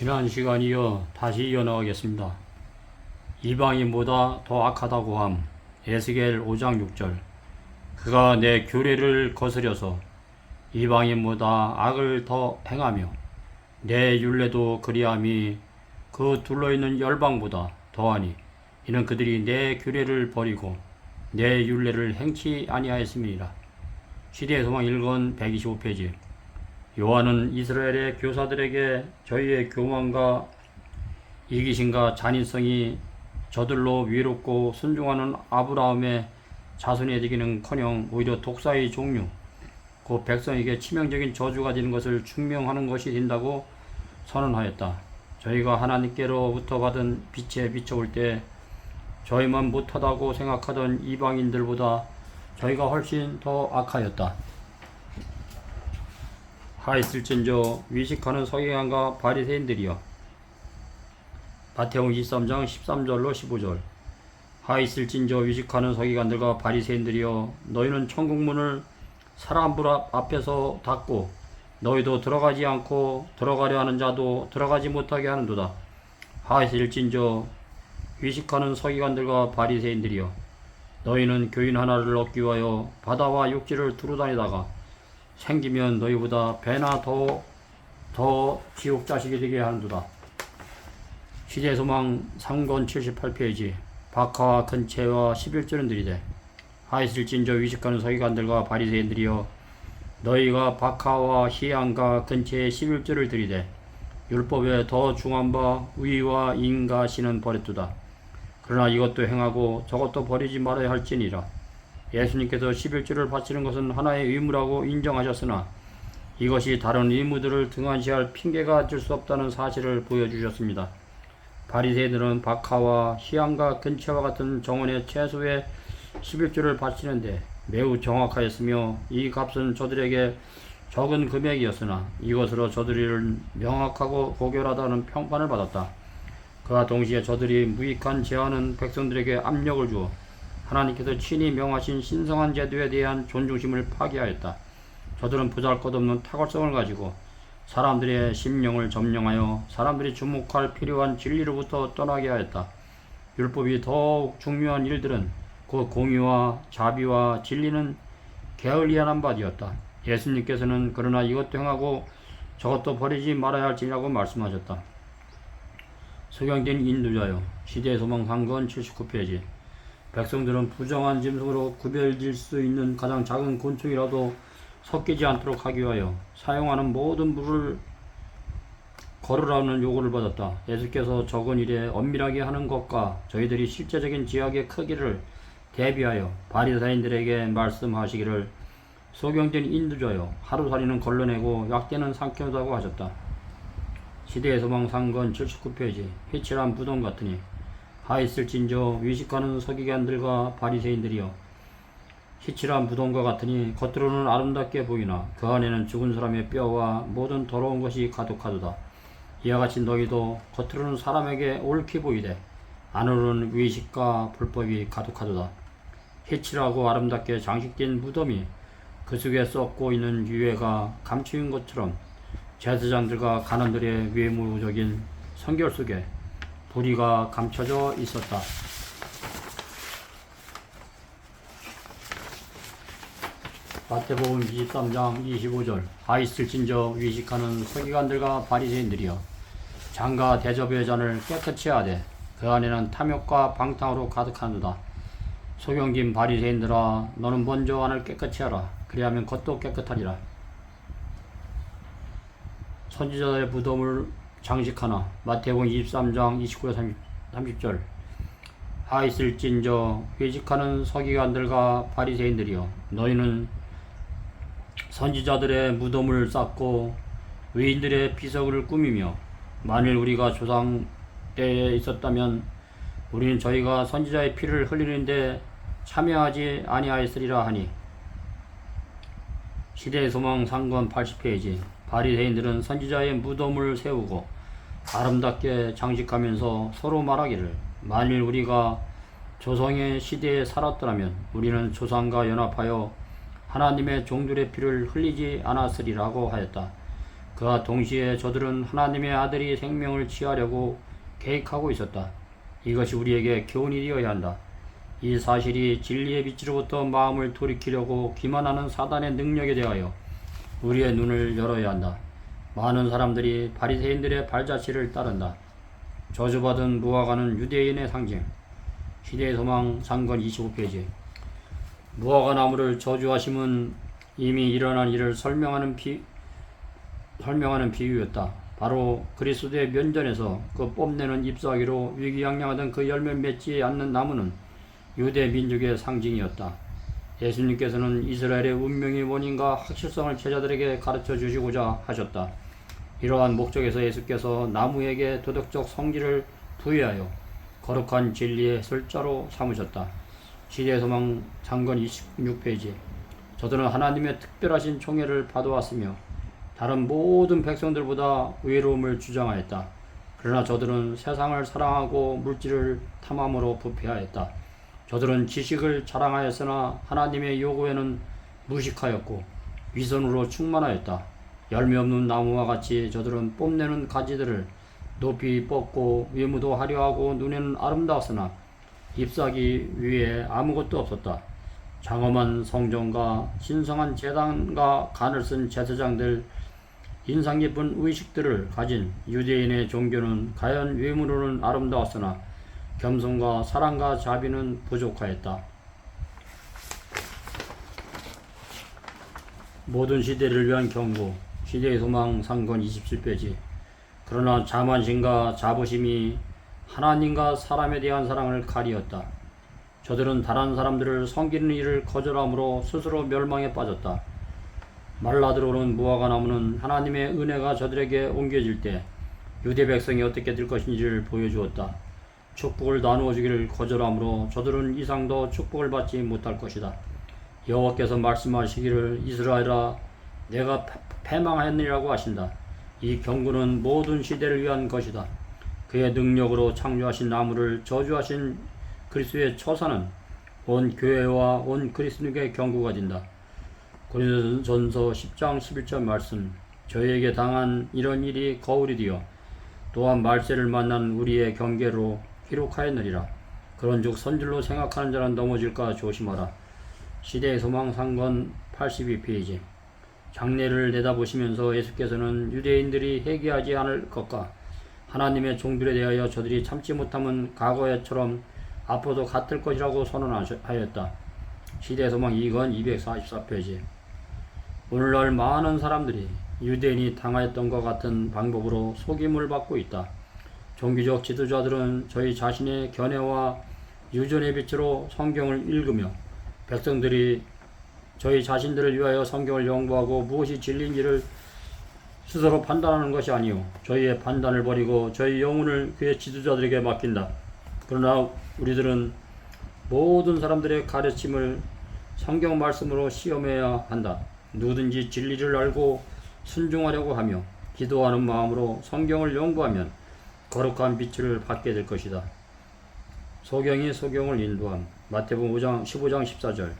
지난 시간 이어 다시 이어나가겠습니다. 이방인보다 더 악하다고 함. 에스겔 5장 6절. 그가 내 규례를 거스려서 이방인보다 악을 더 행하며 내 율례도 그리함이 그 둘러있는 열방보다 더하니 이는 그들이 내 규례를 버리고 내 율례를 행치 아니하였음이니라. 시대의 소망 1권 125페이지. 요한은 이스라엘의 교사들에게 저희의 교만과 이기심과 잔인성이 저들로 위롭고 순종하는 아브라함의 자손이 되기는커녕 오히려 독사의 종류, 그 백성에게 치명적인 저주가 되는 것을 증명하는 것이 된다고 선언하였다. 저희가 하나님께로부터 받은 빛에 비춰올 때 저희만 못하다고 생각하던 이방인들보다 저희가 훨씬 더 악하였다. 하 있을진저 위식하는 서기관과 바리새인들이여. 마태복음 23장 13절로 15절. 하 있을진저 위식하는 서기관들과 바리새인들이여 너희는 천국문을 사람들 앞- 앞에서 닫고 너희도 들어가지 않고 들어가려 하는 자도 들어가지 못하게 하는도다. 하 있을진저 위식하는 서기관들과 바리새인들이여 너희는 교인 하나를 얻기 위하여 바다와 육지를 두루 다니다가 생기면 너희보다 배나 더, 더 지옥 자식이 되게 하는도다. 시대소망 3권 78페이지 박하와 근체와 11절은 들이되 하이슬진저 위식하는 서기관들과 바리새인들이여 너희가 박하와 희양과 근체의 11절을 들이되 율법에 더 중한 바 위와 인가시는 버렸도다. 그러나 이것도 행하고 저것도 버리지 말아야 할지니라. 예수님께서 11조를 바치는 것은 하나의 의무라고 인정하셨으나 이것이 다른 의무들을 등한시할 핑계가 될 수 없다는 사실을 보여주셨습니다. 바리새인들은 박하와 희양과 근처와 같은 정원의 채소에 11조를 바치는데 매우 정확하였으며 이 값은 저들에게 적은 금액이었으나 이것으로 저들을 명확하고 고결하다는 평판을 받았다. 그와 동시에 저들이 무익한 제안은 백성들에게 압력을 주어 하나님께서 친히 명하신 신성한 제도에 대한 존중심을 파괴하였다. 저들은 보잘것없는 탁월성을 가지고 사람들의 심령을 점령하여 사람들이 주목할 필요한 진리로부터 떠나게 하였다. 율법이 더욱 중요한 일들은 그 공의와 자비와 진리는 게을리한 바 되었다. 예수님께서는 그러나 이것도 행하고 저것도 버리지 말아야 할지라고 말씀하셨다. 소경된 인도자여 시대의 소망 상권 79페이지 백성들은 부정한 짐승으로 구별될 수 있는 가장 작은 곤충이라도 섞이지 않도록 하기 위하여 사용하는 모든 물을 걸으라는 요구를 받았다. 예수께서 적은 일에 엄밀하게 하는 것과 저희들이 실제적인 지역의 크기를 대비하여 바리사인들에게 말씀하시기를 소경된 인도자여 하루살이는 걸러내고 약대는 삼켜다고 하셨다. 시대의 소망 상권 79페이지 회칠한 무덤 같으니 하있을진저 위식하는 서기관들과 바리새인들이여 희칠한 무덤과 같으니 겉으로는 아름답게 보이나 그 안에는 죽은 사람의 뼈와 모든 더러운 것이 가득하도다. 이와 같이 너희도 겉으로는 사람에게 옳게 보이되 안으로는 위식과 불법이 가득하도다. 희칠하고 아름답게 장식된 무덤이 그 속에 썩고 있는 유해가 감추인 것처럼 제사장들과 가난들의 외모적인 성결 속에 불의가 감춰져 있었다. 마태복음 23장 25절 하 있을진저 위식하는 서기관들과 바리새인들이여 장과 대접의 잔을 깨끗이 하되 그 안에는 탐욕과 방탕으로 가득하노다. 소경진 바리새인들아 너는 먼저 안을 깨끗이 하라 그리하면 겉도 깨끗하리라. 선지자의 무덤을 장식 하나. 마태복음 23장 29절 30, 30절. 하 있을진저 회직하는 서기관들과 바리새인들이여 너희는 선지자들의 무덤을 쌓고 외인들의 비석을 꾸미며 만일 우리가 조상 때에 있었다면 우리는 저희가 선지자의 피를 흘리는데 참여하지 아니하였으리라 하니. 시대의 소망 상권 80페이지. 바리새인들은 선지자의 무덤을 세우고 아름답게 장식하면서 서로 말하기를 만일 우리가 조성의 시대에 살았더라면 우리는 조상과 연합하여 하나님의 종들의 피를 흘리지 않았으리라고 하였다. 그와 동시에 저들은 하나님의 아들이 생명을 취하려고 계획하고 있었다. 이것이 우리에게 교훈이 되어야 한다. 이 사실이 진리의 빛으로부터 마음을 돌이키려고 기만하는 사단의 능력에 대하여 우리의 눈을 열어야 한다. 많은 사람들이 바리새인들의 발자취를 따른다. 저주받은 무화과는 유대인의 상징. 시대의 소망 상권 25페이지. 무화과 나무를 저주하심은 이미 일어난 일을 설명하는 비 설명하는 비유였다. 바로 그리스도의 면전에서 그 뽐내는 잎사귀로 위기양양하던 그 열매 맺지 않는 나무는 유대 민족의 상징이었다. 예수님께서는 이스라엘의 운명의 원인과 확실성을 제자들에게 가르쳐 주시고자 하셨다. 이러한 목적에서 예수께서 나무에게 도덕적 성질을 부여하여 거룩한 진리의 설자로 삼으셨다. 시대의 소망 장건 26페이지. 저들은 하나님의 특별하신 총애를 받아왔으며 다른 모든 백성들보다 의로움을 주장하였다. 그러나 저들은 세상을 사랑하고 물질을 탐함으로 부패하였다. 저들은 지식을 자랑하였으나 하나님의 요구에는 무식하였고 위선으로 충만하였다. 열매 없는 나무와 같이 저들은 뽐내는 가지들을 높이 뻗고 외모도 화려하고 눈에는 아름다웠으나 잎사귀 위에 아무것도 없었다. 장엄한 성전과 신성한 재단과 간을 쓴 제사장들 인상 깊은 의식들을 가진 유대인의 종교는 가연 외모로는 아름다웠으나 겸손과 사랑과 자비는 부족하였다. 모든 시대를 위한 경고 시대의 소망 상권 27페이지 그러나 자만심과 자부심이 하나님과 사람에 대한 사랑을 가리었다. 저들은 다른 사람들을 섬기는 일을 거절함으로 스스로 멸망에 빠졌다. 말라 들어오는 무화과 나무는 하나님의 은혜가 저들에게 옮겨질 때 유대 백성이 어떻게 될 것인지를 보여주었다. 축복을 나누어 주기를 거절함으로 저들은 이상도 축복을 받지 못할 것이다. 여호와께서 말씀하시기를 이스라엘아 내가 패망하였느니라고 하신다. 이 경고는 모든 시대를 위한 것이다. 그의 능력으로 창조하신 나무를 저주하신 그리스도의 처사는 온 교회와 온 그리스도에게 경고가 된다. 고린도전서 10장 11절 말씀 저희에게 당한 이런 일이 거울이 되어 또한 말세를 만난 우리의 경계로 기록하였느니라. 그런즉 선질로 생각하는 자는 넘어질까 조심하라. 시대의 소망 상권 82페이지 장례를 내다보시면서 예수께서는 유대인들이 회개하지 않을 것과 하나님의 종들에 대하여 저들이 참지 못하면 과거에처럼 앞으로도 같을 것이라고 선언하였다. 시대의 소망 2권 244페이지 오늘날 많은 사람들이 유대인이 당하였던 것 같은 방법으로 속임을 받고 있다. 종교적 지도자들은 저희 자신의 견해와 유전의 빛으로 성경을 읽으며 백성들이 저희 자신들을 위하여 성경을 연구하고 무엇이 진리인지를 스스로 판단하는 것이 아니요 저희의 판단을 버리고 저희 영혼을 그의 지도자들에게 맡긴다. 그러나 우리들은 모든 사람들의 가르침을 성경 말씀으로 시험해야 한다. 누구든지 진리를 알고 순종하려고 하며 기도하는 마음으로 성경을 연구하면 거룩한 빛을 받게 될 것이다. 소경이 소경을 인도함. 마태복음 5장 15장 14절.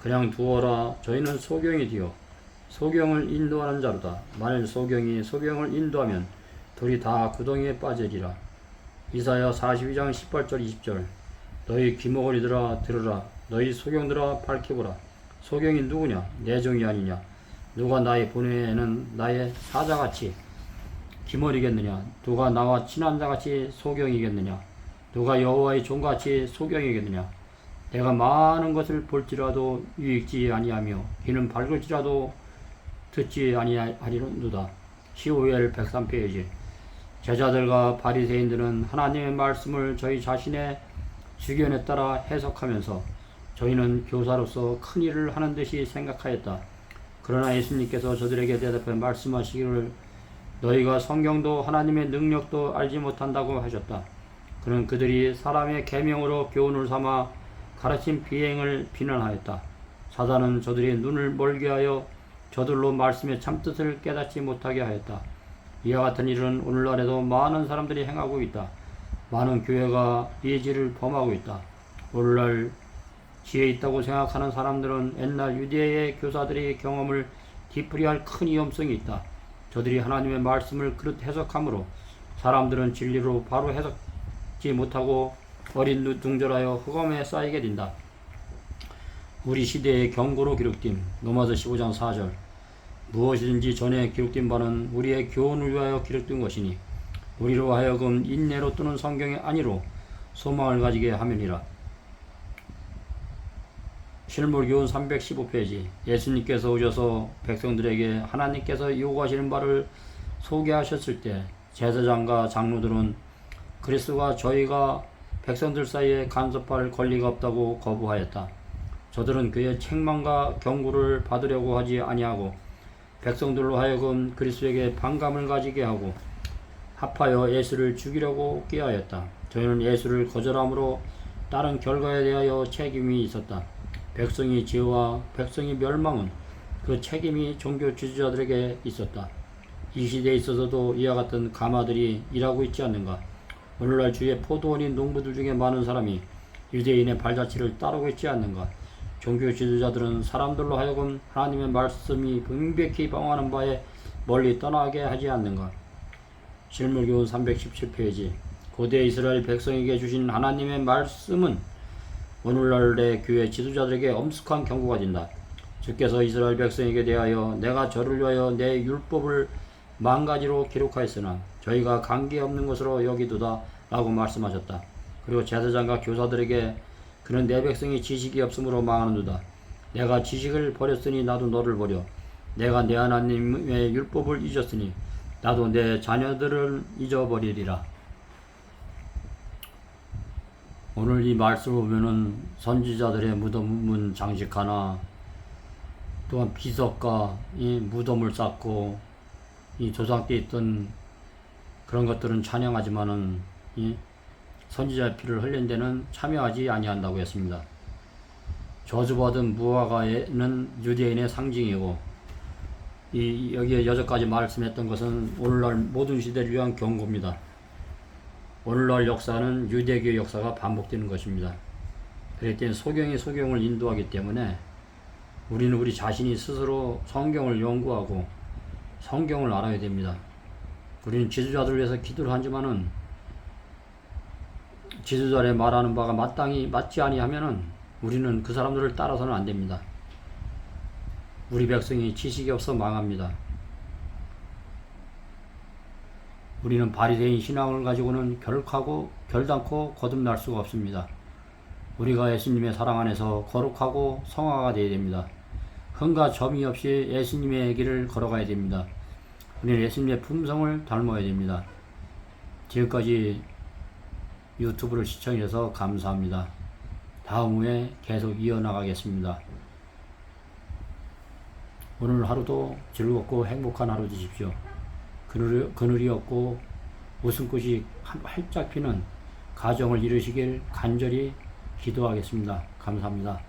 그냥 두어라 저희는 소경이 되어 소경을 인도하는 자로다. 만일 소경이 소경을 인도하면 둘이 다 구덩이에 빠지리라. 이사야 42장 18절 20절. 너희 귀머거리들아 들으라. 너희 소경들아 밝혀보라. 소경이 누구냐? 내 종이 아니냐? 누가 나의 보내는 나의 사자같이 기머리겠느냐? 누가 나와 친한 자같이 소경이겠느냐? 누가 여호와의 종같이 소경이겠느냐? 내가 많은 것을 볼지라도 유익지 아니하며 귀는 밝을지라도 듣지 아니하리로누다. 시오엘 103페이지 제자들과 바리새인들은 하나님의 말씀을 저희 자신의 주견에 따라 해석하면서 저희는 교사로서 큰 일을 하는 듯이 생각하였다. 그러나 예수님께서 저들에게 대답해 말씀하시기를 너희가 성경도 하나님의 능력도 알지 못한다고 하셨다. 그는 그들이 사람의 계명으로 교훈을 삼아 가르친 비행을 비난하였다. 사단은 저들의 눈을 멀게 하여 저들로 말씀의 참뜻을 깨닫지 못하게 하였다. 이와 같은 일은 오늘날에도 많은 사람들이 행하고 있다. 많은 교회가 예지를 범하고 있다. 오늘날 지혜 있다고 생각하는 사람들은 옛날 유대의 교사들의 경험을 뒤풀이할 큰 위험성이 있다. 저들이 하나님의 말씀을 그릇 해석함으로 사람들은 진리로 바로 해석지 못하고 어린 눈둥절하여 흑암에 쌓이게 된다. 우리 시대의 경고로 기록된 로마서 15장 4절 무엇이든지 전에 기록된 바는 우리의 교훈을 위하여 기록된 것이니 우리로 하여금 인내로 또는 성경의 안위로 소망을 가지게 하면이라. 실물교훈 315페이지 예수님께서 오셔서 백성들에게 하나님께서 요구하시는 바를 소개하셨을 때 제사장과 장로들은 그리스도가 저희가 백성들 사이에 간섭할 권리가 없다고 거부하였다. 저들은 그의 책망과 경고를 받으려고 하지 아니하고 백성들로 하여금 그리스도에게 반감을 가지게 하고 합하여 예수를 죽이려고 꾀하였다. 저희는 예수를 거절함으로 다른 결과에 대하여 책임이 있었다. 백성의 죄와 백성의 멸망은 그 책임이 종교 지도자들에게 있었다. 이 시대에 있어서도 이와 같은 가마들이 일하고 있지 않는가? 오늘날 주위에 포도원인 농부들 중에 많은 사람이 유대인의 발자취를 따르고 있지 않는가? 종교 지도자들은 사람들로 하여금 하나님의 말씀이 명백히 방황하는 바에 멀리 떠나게 하지 않는가? 실물교훈 317페이지 고대 이스라엘 백성에게 주신 하나님의 말씀은 오늘날의 교회 지도자들에게 엄숙한 경고가 된다. 주께서 이스라엘 백성에게 대하여 내가 저를 위하여 내 율법을 만 가지로 기록하였으나 저희가 관계 없는 것으로 여기두다 라고 말씀하셨다. 그리고 제사장과 교사들에게 그는 내 백성이 지식이 없으므로 망하는도다. 내가 지식을 버렸으니 나도 너를 버려. 내가 내 하나님의 율법을 잊었으니 나도 내 자녀들을 잊어버리리라. 오늘 이 말씀을 보면은 선지자들의 무덤문 장식 하나, 또한 비석과 이 무덤을 쌓고 이 조상 때 있던 그런 것들은 찬양하지만은 이 선지자의 피를 흘린 데는 참여하지 아니한다고 했습니다. 저주받은 무화과는 유대인의 상징이고 이 여기에 여기까지 말씀했던 것은 오늘날 모든 시대를 위한 경고입니다. 오늘날 역사는 유대교 역사가 반복되는 것입니다. 땐 소경이 소경을 인도하기 때문에 우리는 우리 자신이 스스로 성경을 연구하고 성경을 알아야 됩니다. 우리는 지도자들을 위해서 기도를 하지만은 지도자의 말하는 바가 마땅히 맞지 아니하면은 우리는 그 사람들을 따라서는 안 됩니다. 우리 백성이 지식이 없어 망합니다. 우리는 바리새인 신앙을 가지고는 결하고 결단코 거듭날 수가 없습니다. 우리가 예수님의 사랑 안에서 거룩하고 성화가 되어야 됩니다. 흠과 점이 없이 예수님의 길을 걸어가야 됩니다. 우리는 예수님의 품성을 닮아야 됩니다. 지금까지 유튜브를 시청해서 감사합니다. 다음 후에 계속 이어나가겠습니다. 오늘 하루도 즐겁고 행복한 하루 되십시오. 그늘이, 그늘이 없고 웃음꽃이 활짝 피는 가정을 이루시길 간절히 기도하겠습니다. 감사합니다.